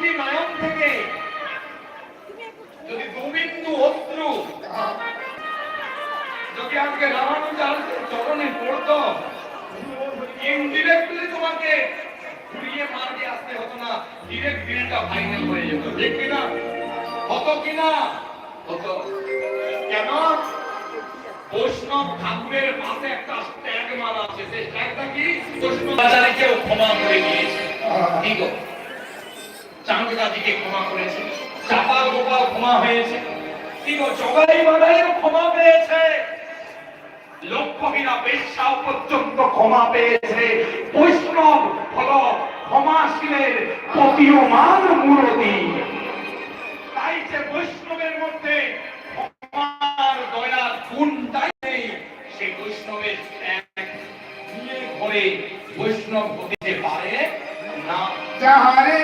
দুটি নয়ন থেকে। যদি দুবিন্দু অশ্রু যদি আজকে রামানুজালকে চরণে পড়তো ইনডিরেক্টলি তোমাকে ঘুরিয়ে মার দিয়ে আসতে হতো না ডিরেক্ট বিলটা ফাইনাল হয়ে যেত। ঠিক কিনা? হতো কিনা? হতো। কেন? বৈষ্ণব ঠাকুরের পাশে একটা ট্যাগ মারা আছে। সেই ট্যাগটা কি? বৈষ্ণব কেউ ক্ষমা করে দিয়েছে। কি চাঁদদাদিকে ক্ষমা করেছে চাপাল গোপাল ক্ষমা হয়েছে গো জগাই মারাইও ক্ষমা পেয়েছে। লক্ষ্যহীনা বেশ্যাও পর্যন্ত ক্ষমা পেয়েছে। বৈষ্ণব হল ক্ষমাশীলের প্রতীয়মান মূরতি তাই যে বৈষ্ণবের মধ্যে ক্ষমার দয়ার গুণটাই নেই সেই বৈষ্ণবের ঘরে বৈষ্ণব হতে পারে না। যাহারে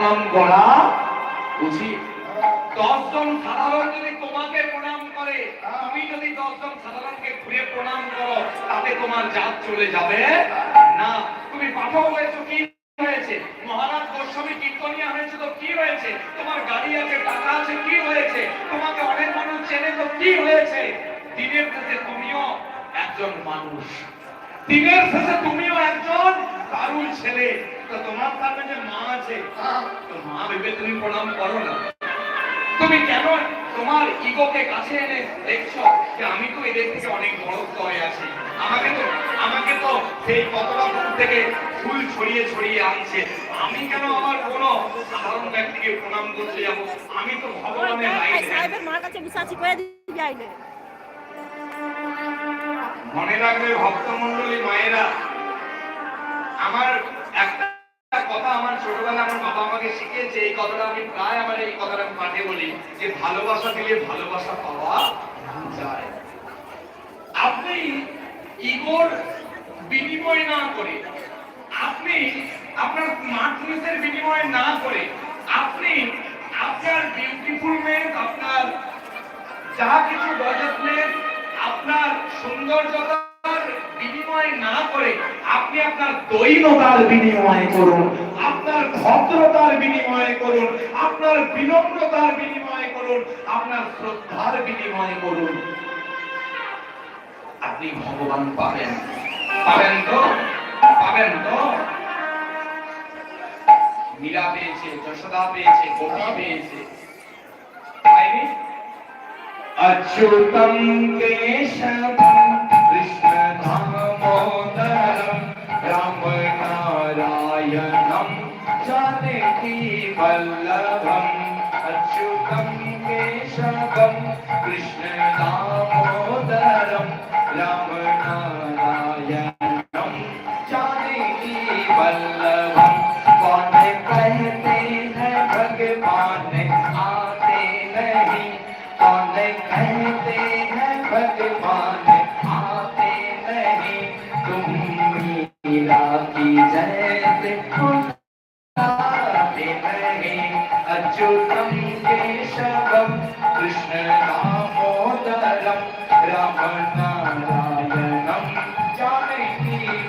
প্রণাম করা উচিত। দশজন সাধারণ যদি তোমাকে প্রণাম করে। তুমি যদি দশজন সাধারণকে ঘুরে প্রণাম করো, তাতে তোমার জাত চলে যাবে না। তুমি পাঠক হয়েছো, কি হয়েছে? মহারাজ গোস্বামী কীর্তনিয়া হয়েছে তো কি হয়েছে? তোমার গাড়ি আছে, টাকা আছে, কি হয়েছে? তোমাকে অনেক মানুষ চেনে তো কি হয়েছে? দিনের শেষে তুমিও একজন মানুষ। দিনের শেষে তুমিও একজন কারুর ছেলে। তো তোমার সামনে যে মা আছে তো মা ভেবে তুমি প্রণাম করো না। তুমি কেন তোমার ইগোকে কাছে এনে দেখছ যে আমি তো এদের থেকে অনেক বড় স্তরে আছি? আমাকে তো আমাকে তো সেই কতটা দূর থেকে ফুল ছড়িয়ে ছড়িয়ে আনছে। আমি কেন আমার কোন সাধারণ ব্যক্তিকে প্রণাম করতে যাব? আমি তো ভগবানের লাইনে মার কাছে বিশ্বাসী করে দিবি আইলে মনে রাখবে ভক্তমন্ডলী মায়েরা আমার একটা কথা আমার ছোটবেলা আমার বাবা আমাকে শিখিয়েছে এই কথাটা আমি প্রায় আমার এই কথাটা আমি পাঠে বলি, যে ভালোবাসা দিলে ভালোবাসা পাওয়া যায়। আপনি ইগোর বিনিময় না করে, আপনি আপনার স্মার্টনেসের বিনিময় না করে, আপনি আপনার বিউটিফুলনেস আপনার যা কিছু গজবনেস আপনার সৌন্দর্যতার বিনিময় না করে, আপনি আপনার দৈনতার বিনিময় করুন। আপনার ভদ্রতার বিনিময় করুন আপনার বিনম্রতার বিনিময় করুন আপনার শ্রদ্ধার বিনিময় করুন আপনি ভগবান পাবেন পাবেন তো পাবেন তো মীরা পেয়েছে যশোদা পেয়েছে গোপী পেয়েছে পাইনি अच्युतं केशवं कृष्णधामोदरं वल्लभम् अच्युतं केशवं कृष्णदामोदरं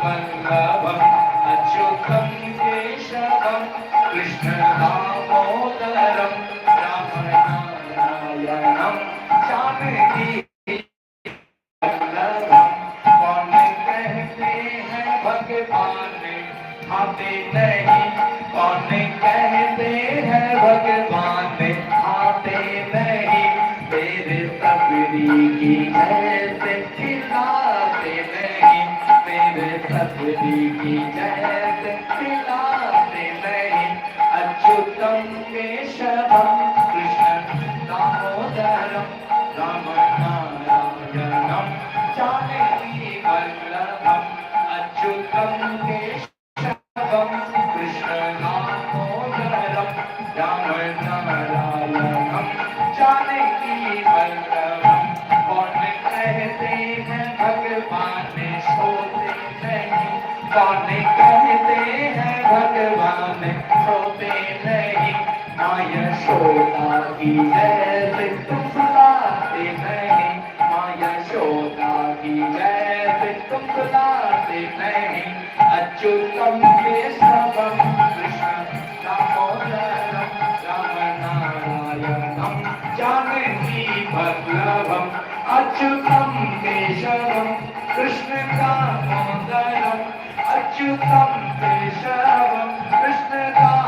मङ्गलम् अच्युतं केशवं कृष्णनामोदरं रामनारायणं शान्ति कौन कहते हैं भगवान आते कौन कहते हैं भगवान आते की है गुरुदेव की जयत खिलाते नहीं अच्युतम केशवम कृष्ण दामोदरम राम नारायणम जानकी वल्लभम अच्युतम केशवम कृष्ण दामोदरम राम यशोदा की जैसे तुम सुलाते नहीं माँ यशोदा की जैसे तुम सुलाते नहीं अच्युतम केशवम कृष्ण दामोदरम राम नारायणम जानकी वल्लभम अच्युतम केशवम कृष्ण दामोदरम अच्युतम केशवम कृष्ण दामोदरम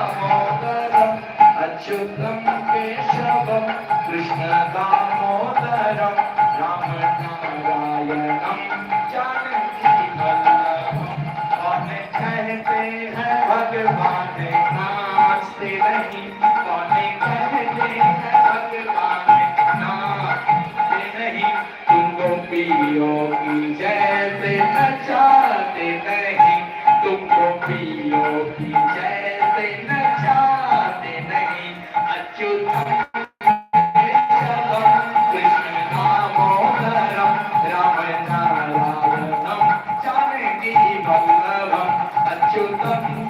अच्युतम केशवम कृष्ण दामोदरम राम नारायणम जानकी वल्लभम कौन कहते हैं भगवान? नाचते नहीं। कौन कहते हैं भगवान? नाचते नहीं। तुम गोपियों की जैसे नचाते नहीं। तुम गोपियों की chưa tâm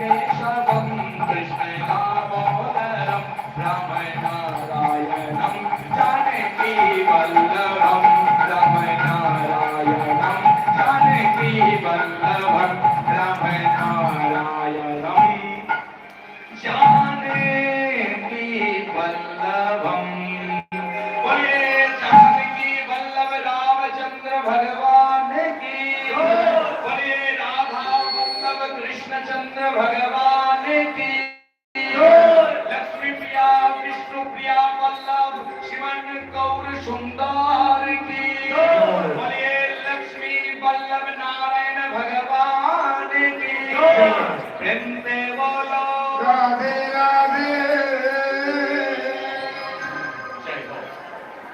सुंदर की बोलिए लक्ष्मी वल्लभ नारायण भगवान की प्रेम से बोलो রাধে রাধে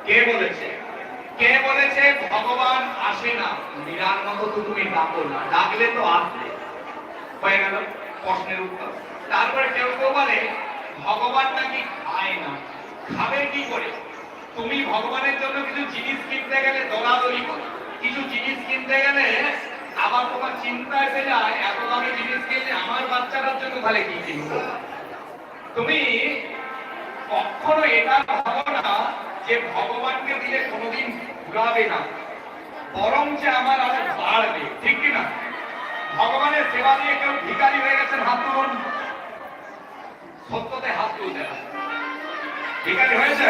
কে বলেছে কে বলেছে ভগবান আসে না মীরার মতো তো তুমি ডাকো না ডাকলে তো আসবে হয়ে গেল প্রশ্নের উত্তর তারপরে কেউ কেউ বলে ভগবান নাকি খায় না খাবে কি করে তুমি ভগবানের জন্য কিছু জিনিস কিনতে গেলে দৌড়াদৌড়ি করো। কিছু জিনিস কিনতে গেলে আবার তোমার চিন্তা এসে যায় এত দামি জিনিস কিনলে আমার বাচ্চাটার জন্য তাহলে কি কিনবো? তুমি কখনো এটা ভাবো না যে ভগবানকে দিলে কোনোদিন ঘুরাবে না বরং যে আমার আরও বাড়বে, ঠিক কি না? ভগবানের সেবা দিয়ে কেউ ভিকারি হয়ে গেছেন, হাত তুলুন। সত্যতে হাত তুলতে ভিকারি হয়েছে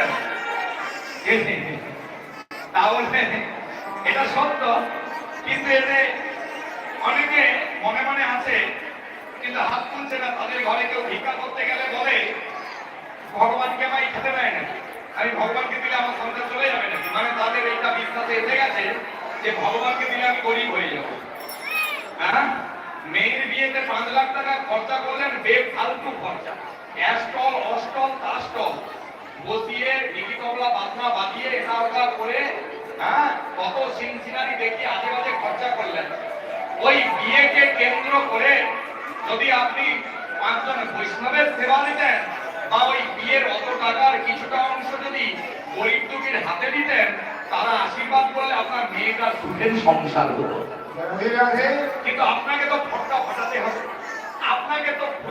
তাহলে এটা সত্য, কিন্তু এতে অনেকে মনে মনে আছে, কিন্তু হাত তুলছে না, তাদের ঘরে কেউ ভিক্ষা করতে গেলে বলে, ভগবানকে আমায় খেতে দেয় না। আমি ভগবানকে দিলে আমার সংসার চলে যাবে নাকি? মানে তাদের এইটা বিশ্বাসে এসে গেছে যে ভগবানকে দিলে আমি গরিব হয়ে যাব। হ্যাঁ? মেয়ের বিয়েতে পাঁচ লাখ টাকা খরচা করলেন বেব ফালতু খরচা। অ্যাস্টল অস্টল তাস্টল বসিয়ে লিখি তবলা বাজনা বাজিয়ে এটা ওটা করে হ্যাঁ কত সিনসিনারি দেখি আজে বাজে খরচা করলেন। ওই বিয়েকে কেন্দ্র করে যদি আপনি পাঁচজন বৈষ্ণবের সেবা দিতেন বা ওই বিয়ের অত টাকার কিছুটা অংশ যদি গরিব হাতে দিতেন তারা আশীর্বাদ করলে আপনার মেয়েটা সুখের সংসার হতো। কিন্তু আপনাকে তো ফটকা ফাটাতে হবে। আপনাকে তো